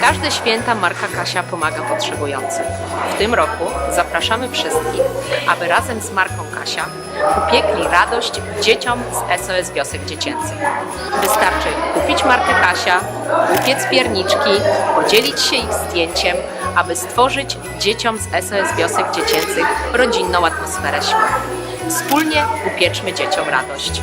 Każde święta marka Kasia pomaga potrzebującym. W tym roku zapraszamy wszystkich, aby razem z marką Kasia upiekli radość dzieciom z SOS Wiosek Dziecięcych. Wystarczy kupić markę Kasia, upiec pierniczki, podzielić się ich zdjęciem, aby stworzyć dzieciom z SOS Wiosek Dziecięcych rodzinną atmosferę świąt. Wspólnie upieczmy dzieciom radość.